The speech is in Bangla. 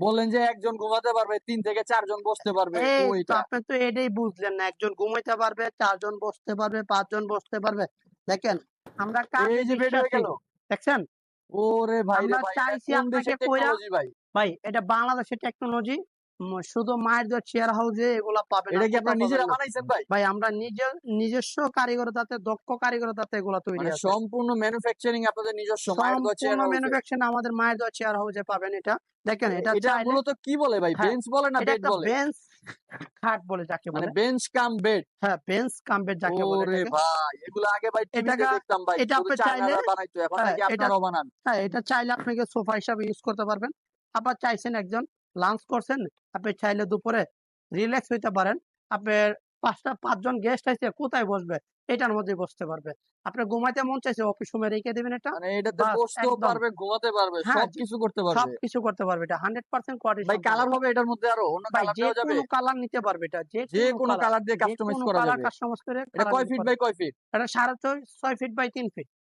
বললেন যে একজন ঘুমাতে পারবে তিন থেকে চারজন বসতে পারবে আপনি তো এটাই বুঝলেন না একজন ঘুমাইতে পারবে চারজন বসতে পারবে পাঁচজন বসতে পারবে। দেখেন আমরা এই যে বেড হয়ে গেল। দেখছেন? ওরে ভাই আমরা চাইছি এটা আপনাকে কইরা- ভাই? ভাই এটা বাংলাদেশের টেকনোলজি শুধু মায়ের দোয়া চেয়ার হাউসে এগুলা পাবেন এটা কি আপনারা নিজেরা বানাইছেন ভাই? ভাই আমরা নিজে নিজস্ব কারিগরতাতে দক্ষ কারিগরতাতে এগুলা তৈরি মানে আছে। সম্পূর্ণ ম্যানুফ্যাকচারিং আপনাদের নিজস্ব মায়ের দোয়া চেয়ার হাউসে। ম্যানুফ্যাকচার আমাদের মায়ের দোয়া চেয়ার হাউসে পাবেন এটা। দেখেন এটা এটা মূলত কি বলে ভাই? হ্যাঁ, বেঞ্চ বলে না বেড বলে? বেঞ্চ খাট বলে যাকে মানে বলে। বেঞ্চ কাম বেড হ্যাঁ বেঞ্চ কাম বেড যাকে বলে ওরে ভাই এগুলো আগে ভাই টিভিতে দেখতাম ভাই এটা আপনি চাইলে- বানাইতো এখন হ্যাঁ, নাকি আপনারাও বানান। হ্যাঁ এটা চাইলে আপনাকে সোফা হিসাবে ইউজ করতে পারবেন। আবার চাইছেন একজন লাঞ্চ করছেন আপনি চাইলে দুপুরে রিল্যাক্স হইতে পারেন। আপনার পাঁচটা পাঁচজন গেস্ট আছে কোথায় বসবে? এটার মধ্যে বসতে পারবে। আপনি ঘুমাইতে মন চাইছে অফিস রুমে রেখে দিবেন এটা। মানে এটাতে বসতেও পারবে ঘুমাতে পারবে হ্যাঁ, সব কিছু করতে পারবে। সবকিছু করতে পারবে এটা হান্ড্রেড পার্সেন্ট কোয়ালিটি ভাই কালার হবে এটার মধ্যে আরও অন্য কালার দেওয়া যাবে। কোনো কালার নিতে পারবে এটা যে কোনো কালার দিয়ে কাস্টমাইজ করা যাবে। কাস্টমাইজ করে এটা কয় ফিট বাই কয় ফিট এটা সাড়ে ছয় ছয় ফিট বাই তিন ফিট